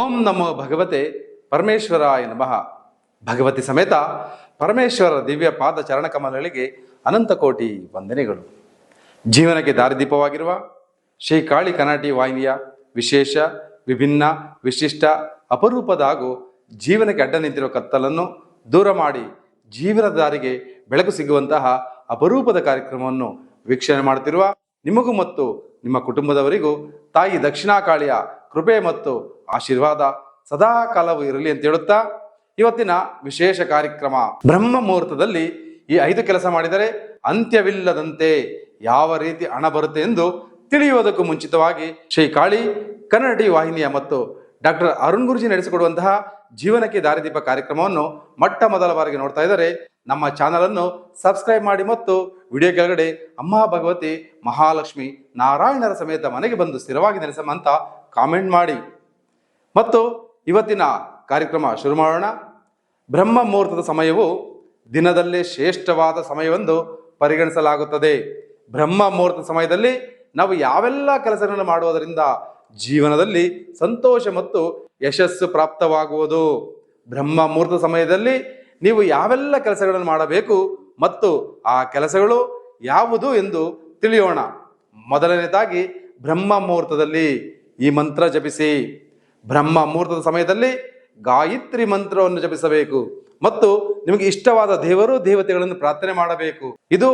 ಓಂ ನಮೋ ಭಗವತೆ ಪರಮೇಶ್ವರಾಯ ನಮಃ. ಭಗವತಿ ಸಮೇತ ಪರಮೇಶ್ವರ ದಿವ್ಯ ಪಾದ ಚರಣ ಕಮಲಗಳಿಗೆ ಅನಂತ ಕೋಟಿ ವಂದನೆಗಳು. ಜೀವನಕ್ಕೆ ದಾರಿದೀಪವಾಗಿರುವ ಶ್ರೀ ಕಾಳಿ ಕನಾಟಿ ವಾಹಿನಿಯ ವಿಶೇಷ, ವಿಭಿನ್ನ, ವಿಶಿಷ್ಟ, ಅಪರೂಪದ ಹಾಗೂ ಜೀವನಕ್ಕೆ ಅಡ್ಡ ನಿಂತಿರುವ ಕತ್ತಲನ್ನು ದೂರ ಮಾಡಿ ಜೀವನದ ದಾರಿಗೆ ಬೆಳಕು ಸಿಗುವಂತಹ ಅಪರೂಪದ ಕಾರ್ಯಕ್ರಮವನ್ನು ವೀಕ್ಷಣೆ ಮಾಡುತ್ತಿರುವ ನಿಮಗೂ ಮತ್ತು ನಿಮ್ಮ ಕುಟುಂಬದವರಿಗೂ ತಾಯಿ ದಕ್ಷಿಣಾ ಕಾಳಿಯ ಕೃಪೆ ಮತ್ತು ಆಶೀರ್ವಾದ ಸದಾ ಕಾಲವೂ ಇರಲಿ ಅಂತ ಹೇಳುತ್ತಾ ಇವತ್ತಿನ ವಿಶೇಷ ಕಾರ್ಯಕ್ರಮ ಬ್ರಹ್ಮ ಮುಹೂರ್ತದಲ್ಲಿ ಈ ಐದು ಕೆಲಸ ಮಾಡಿದರೆ ಅಂತ್ಯವಿಲ್ಲದಂತೆ ಯಾವ ರೀತಿ ಹಣ ಬರುತ್ತೆ ಎಂದು ತಿಳಿಯುವುದಕ್ಕೂ ಮುಂಚಿತವಾಗಿ ಶ್ರೀ ಕಾಳಿ ಕನ್ನಡಿ ವಾಹಿನಿಯ ಮತ್ತು ಡಾಕ್ಟರ್ ಅರುಣ್ ಗುರುಜಿ ನಡೆಸಿಕೊಡುವಂತಹ ಜೀವನಕ್ಕೆ ದಾರಿದೀಪ ಕಾರ್ಯಕ್ರಮವನ್ನು ಮೊಟ್ಟ ಮೊದಲ ಬಾರಿಗೆ ನೋಡ್ತಾ ಇದ್ದರೆ. ನಮ್ಮ ಚಾನಲ್ ಅನ್ನು ಸಬ್ಸ್ಕ್ರೈಬ್ ಮಾಡಿ ಮತ್ತು ವಿಡಿಯೋ ಕೆಳಗಡೆ ಅಮ್ಮ ಭಗವತಿ ಮಹಾಲಕ್ಷ್ಮಿ ನಾರಾಯಣರ ಸಮೇತ ಮನೆಗೆ ಬಂದು ಸ್ಥಿರವಾಗಿ ನೆಲೆಸಮ್ಮ ಅಂತ ಕಾಮೆಂಟ್ ಮಾಡಿ. ಮತ್ತು ಇವತ್ತಿನ ಕಾರ್ಯಕ್ರಮ ಶುರು ಮಾಡೋಣ. ಬ್ರಹ್ಮ ಮುಹೂರ್ತದ ಸಮಯವು ದಿನದಲ್ಲೇ ಶ್ರೇಷ್ಠವಾದ ಸಮಯವೆಂದು ಪರಿಗಣಿಸಲಾಗುತ್ತದೆ. ಬ್ರಹ್ಮ ಮುಹೂರ್ತದ ಸಮಯದಲ್ಲಿ ನಾವು ಯಾವೆಲ್ಲ ಕೆಲಸಗಳನ್ನು ಮಾಡುವುದರಿಂದ ಜೀವನದಲ್ಲಿ ಸಂತೋಷ ಮತ್ತು ಯಶಸ್ಸು ಪ್ರಾಪ್ತವಾಗುವುದು. ಬ್ರಹ್ಮ ಮುಹೂರ್ತ ಸಮಯದಲ್ಲಿ ನೀವು ಯಾವೆಲ್ಲ ಕೆಲಸಗಳನ್ನು ಮಾಡಬೇಕು ಮತ್ತು ಆ ಕೆಲಸಗಳು ಯಾವುದು ಎಂದು ತಿಳಿಯೋಣ. ಮೊದಲನೇದಾಗಿ ಬ್ರಹ್ಮ ಮುಹೂರ್ತದಲ್ಲಿ ಈ ಮಂತ್ರ ಜಪಿಸಿ. ಬ್ರಹ್ಮ ಮುಹೂರ್ತದ ಸಮಯದಲ್ಲಿ ಗಾಯತ್ರಿ ಮಂತ್ರವನ್ನು ಜಪಿಸಬೇಕು. ಮತ್ತು ನಿಮಗೆ ಇಷ್ಟವಾದ ದೇವರು ದೇವತೆಗಳನ್ನು ಪ್ರಾರ್ಥನೆ ಮಾಡಬೇಕು. ಇದು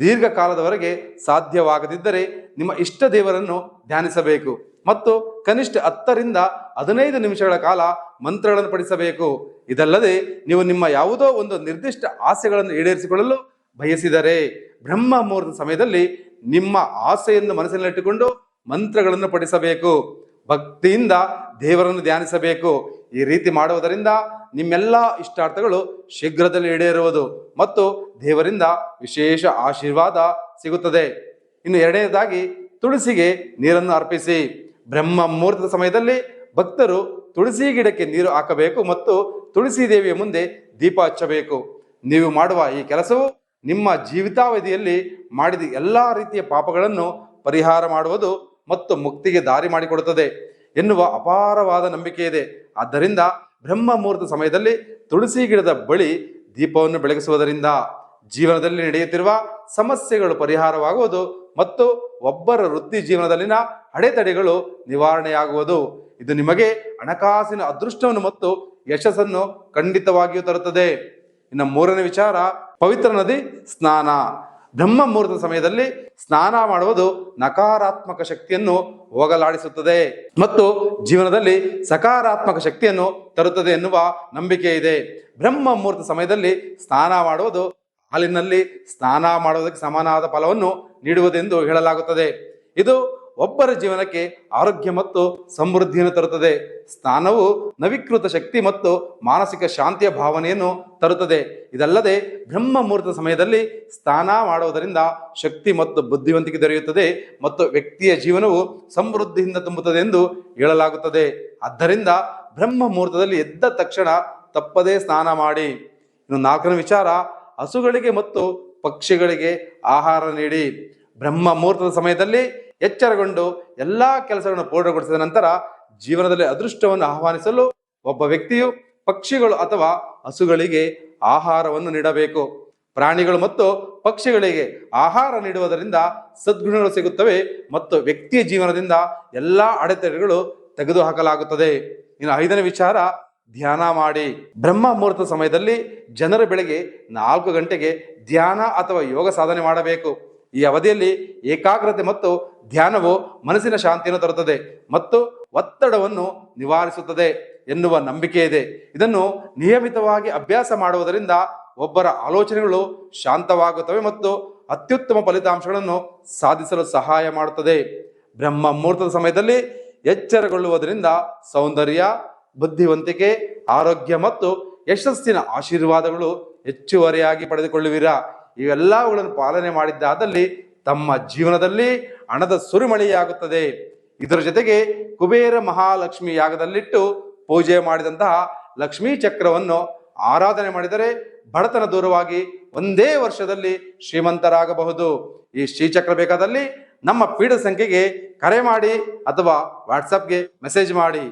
ದೀರ್ಘಕಾಲದವರೆಗೆ ಸಾಧ್ಯವಾಗದಿದ್ದರೆ ನಿಮ್ಮ ಇಷ್ಟ ದೇವರನ್ನು ಧ್ಯಾನಿಸಬೇಕು. ಮತ್ತು ಕನಿಷ್ಠ ಹತ್ತರಿಂದ ಹದಿನೈದು ನಿಮಿಷಗಳ ಕಾಲ ಮಂತ್ರಗಳನ್ನು ಪಡಿಸಬೇಕು ಇದಲ್ಲದೆ ನೀವು ನಿಮ್ಮ ಯಾವುದೋ ಒಂದು ನಿರ್ದಿಷ್ಟ ಆಸೆಗಳನ್ನು ಈಡೇರಿಸಿಕೊಳ್ಳಲು ಬಯಸಿದರೆ ಬ್ರಹ್ಮ ಮುಹೂರ್ತ ಸಮಯದಲ್ಲಿ ನಿಮ್ಮ ಆಸೆಯನ್ನು ಮನಸ್ಸಿನಲ್ಲಿಟ್ಟುಕೊಂಡು ಮಂತ್ರಗಳನ್ನು ಪಡಿಸಬೇಕು ಭಕ್ತಿಯಿಂದ ದೇವರನ್ನು ಧ್ಯಾನಿಸಬೇಕು. ಈ ರೀತಿ ಮಾಡುವುದರಿಂದ ನಿಮ್ಮೆಲ್ಲ ಇಷ್ಟಾರ್ಥಗಳು ಶೀಘ್ರದಲ್ಲಿ ಈಡೇರುವುದು ಮತ್ತು ದೇವರಿಂದ ವಿಶೇಷ ಆಶೀರ್ವಾದ ಸಿಗುತ್ತದೆ. ಇನ್ನು ಎರಡನೇದಾಗಿ ತುಳಸಿಗೆ ನೀರನ್ನು ಅರ್ಪಿಸಿ. ಬ್ರಹ್ಮ ಮುಹೂರ್ತದ ಸಮಯದಲ್ಲಿ ಭಕ್ತರು ತುಳಸಿ ಗಿಡಕ್ಕೆ ನೀರು ಹಾಕಬೇಕು ಮತ್ತು ತುಳಸಿ ದೇವಿಯ ಮುಂದೆ ದೀಪ ಹಚ್ಚಬೇಕು. ನೀವು ಮಾಡುವ ಈ ಕೆಲಸವು ನಿಮ್ಮ ಜೀವಿತಾವಧಿಯಲ್ಲಿ ಮಾಡಿದ ಎಲ್ಲ ರೀತಿಯ ಪಾಪಗಳನ್ನು ಪರಿಹಾರ ಮಾಡುವುದು ಮತ್ತು ಮುಕ್ತಿಗೆ ದಾರಿ ಮಾಡಿಕೊಡುತ್ತದೆ. ಎನ್ನುವ ಅಪಾರವಾದ ನಂಬಿಕೆ ಇದೆ. ಆದ್ದರಿಂದ ಬ್ರಹ್ಮ ಮುಹೂರ್ತ ಸಮಯದಲ್ಲಿ ತುಳಸಿ ಗಿಡದ ಬಳಿ ದೀಪವನ್ನು ಬೆಳಗಿಸುವುದರಿಂದ ಜೀವನದಲ್ಲಿ ನಡೆಯುತ್ತಿರುವ ಸಮಸ್ಯೆಗಳು ಪರಿಹಾರವಾಗುವುದು ಮತ್ತು ಒಬ್ಬರ ವೃತ್ತಿ ಜೀವನದಲ್ಲಿನ ಅಡೆತಡೆಗಳು ನಿವಾರಣೆಯಾಗುವುದು. ಇದು ನಿಮಗೆ ಹಣಕಾಸಿನ ಅದೃಷ್ಟವನ್ನು ಮತ್ತು ಯಶಸ್ಸನ್ನು ಖಂಡಿತವಾಗಿಯೂ ತರುತ್ತದೆ. ಇನ್ನು ಮೂರನೇ ವಿಚಾರ, ಪವಿತ್ರ ನದಿ ಸ್ನಾನ. ಬ್ರಹ್ಮ ಮುಹೂರ್ತದ ಸಮಯದಲ್ಲಿ ಸ್ನಾನ ಮಾಡುವುದು ನಕಾರಾತ್ಮಕ ಶಕ್ತಿಯನ್ನು ಹೋಗಲಾಡಿಸುತ್ತದೆ. ಮತ್ತು ಜೀವನದಲ್ಲಿ ಸಕಾರಾತ್ಮಕ ಶಕ್ತಿಯನ್ನು ತರುತ್ತದೆ ಎನ್ನುವ ನಂಬಿಕೆ ಇದೆ. ಬ್ರಹ್ಮ ಮುಹೂರ್ತ ಸಮಯದಲ್ಲಿ ಸ್ನಾನ ಮಾಡುವುದು ಹಾಲಿನಲ್ಲಿ ಸ್ನಾನ ಮಾಡುವುದಕ್ಕೆ ಸಮಾನವಾದ ಫಲವನ್ನು ನೀಡುವುದೆಂದು ಹೇಳಲಾಗುತ್ತದೆ. ಇದು ಒಬ್ಬರ ಜೀವನಕ್ಕೆ ಆರೋಗ್ಯ ಮತ್ತು ಸಮೃದ್ಧಿಯನ್ನು ತರುತ್ತದೆ. ಸ್ನಾನವು ನವೀಕೃತ ಶಕ್ತಿ ಮತ್ತು ಮಾನಸಿಕ ಶಾಂತಿಯ ಭಾವನೆಯನ್ನು ತರುತ್ತದೆ. ಇದಲ್ಲದೆ ಬ್ರಹ್ಮ ಮುಹೂರ್ತ ಸಮಯದಲ್ಲಿ ಸ್ನಾನ ಮಾಡುವುದರಿಂದ ಶಕ್ತಿ ಮತ್ತು ಬುದ್ಧಿವಂತಿಕೆ ದೊರೆಯುತ್ತದೆ ಮತ್ತು ವ್ಯಕ್ತಿಯ ಜೀವನವು ಸಮೃದ್ಧಿಯಿಂದ ತುಂಬುತ್ತದೆ ಎಂದು ಹೇಳಲಾಗುತ್ತದೆ. ಆದ್ದರಿಂದ ಬ್ರಹ್ಮ ಮುಹೂರ್ತದಲ್ಲಿ ಎದ್ದ ತಕ್ಷಣ ತಪ್ಪದೇ ಸ್ನಾನ ಮಾಡಿ. ಇನ್ನು ನಾಲ್ಕನೇ ವಿಚಾರ, ಹಸುಗಳಿಗೆ ಮತ್ತು ಪಕ್ಷಿಗಳಿಗೆ ಆಹಾರ ನೀಡಿ. ಬ್ರಹ್ಮ ಮುಹೂರ್ತದ ಸಮಯದಲ್ಲಿ ಎಚ್ಚರಗೊಂಡು ಎಲ್ಲ ಕೆಲಸಗಳನ್ನು ಪೂರ್ಣಗೊಳಿಸಿದ ನಂತರ ಜೀವನದಲ್ಲಿ ಅದೃಷ್ಟವನ್ನು ಆಹ್ವಾನಿಸಲು ಒಬ್ಬ ವ್ಯಕ್ತಿಯು ಪಕ್ಷಿಗಳು ಅಥವಾ ಹಸುಗಳಿಗೆ ಆಹಾರವನ್ನು ನೀಡಬೇಕು. ಪ್ರಾಣಿಗಳು ಮತ್ತು ಪಕ್ಷಿಗಳಿಗೆ ಆಹಾರ ನೀಡುವುದರಿಂದ ಸದ್ಗುಣಗಳು ಸಿಗುತ್ತವೆ ಮತ್ತು ವ್ಯಕ್ತಿಯ ಜೀವನದಿಂದ ಎಲ್ಲ ಅಡೆತಡೆಗಳು ತೆಗೆದುಹಾಕಲಾಗುತ್ತದೆ. ಇನ್ನು ಐದನೇ ವಿಚಾರ, ಧ್ಯಾನ ಮಾಡಿ. ಬ್ರಹ್ಮ ಮುಹೂರ್ತ ಸಮಯದಲ್ಲಿ ಜನರು ಬೆಳಗ್ಗೆ ನಾಲ್ಕು ಗಂಟೆಗೆ ಧ್ಯಾನ ಅಥವಾ ಯೋಗ ಸಾಧನೆ ಮಾಡಬೇಕು. ಈ ಅವಧಿಯಲ್ಲಿ ಏಕಾಗ್ರತೆ ಮತ್ತು ಧ್ಯಾನವು ಮನಸ್ಸಿನ ಶಾಂತಿಯನ್ನು ತರುತ್ತದೆ ಮತ್ತು ಒತ್ತಡವನ್ನು ನಿವಾರಿಸುತ್ತದೆ ಎನ್ನುವ ನಂಬಿಕೆ ಇದೆ. ಇದನ್ನು ನಿಯಮಿತವಾಗಿ ಅಭ್ಯಾಸ ಮಾಡುವುದರಿಂದ ಒಬ್ಬರ ಆಲೋಚನೆಗಳು ಶಾಂತವಾಗುತ್ತವೆ ಮತ್ತು ಅತ್ಯುತ್ತಮ ಫಲಿತಾಂಶಗಳನ್ನು ಸಾಧಿಸಲು ಸಹಾಯ ಮಾಡುತ್ತದೆ. ಬ್ರಹ್ಮ ಮುಹೂರ್ತದ ಸಮಯದಲ್ಲಿ ಎಚ್ಚರಗೊಳ್ಳುವುದರಿಂದ ಸೌಂದರ್ಯ, ಬುದ್ಧಿವಂತಿಕೆ, ಆರೋಗ್ಯ ಮತ್ತು ಯಶಸ್ಸಿನ ಆಶೀರ್ವಾದಗಳು ಹೆಚ್ಚುವರಿಯಾಗಿ ಪಡೆದುಕೊಳ್ಳುವಿರಾ? ಇವೆಲ್ಲವುಗಳನ್ನು ಪಾಲನೆ ಮಾಡಿದ್ದಾದಲ್ಲಿ ತಮ್ಮ ಜೀವನದಲ್ಲಿ ಹಣದ ಸುರಿಮಳೆಯಾಗುತ್ತದೆ. ಇದರ ಜೊತೆಗೆ ಕುಬೇರ ಮಹಾಲಕ್ಷ್ಮಿ ಯಾಗದಲ್ಲಿಟ್ಟು ಪೂಜೆ ಮಾಡಿದಂತಹ ಲಕ್ಷ್ಮೀ ಚಕ್ರವನ್ನು ಆರಾಧನೆ ಮಾಡಿದರೆ ಬಡತನ ದೂರವಾಗಿ ಒಂದೇ ವರ್ಷದಲ್ಲಿ ಶ್ರೀಮಂತರಾಗಬಹುದು. ಈ ಶ್ರೀಚಕ್ರ ಬೇಕಾದಲ್ಲಿ ನಮ್ಮ ಪೀಠ ಸಂಖ್ಯೆಗೆ ಕರೆ ಮಾಡಿ ಅಥವಾ ವಾಟ್ಸಪ್ಗೆ ಮೆಸೇಜ್ ಮಾಡಿ.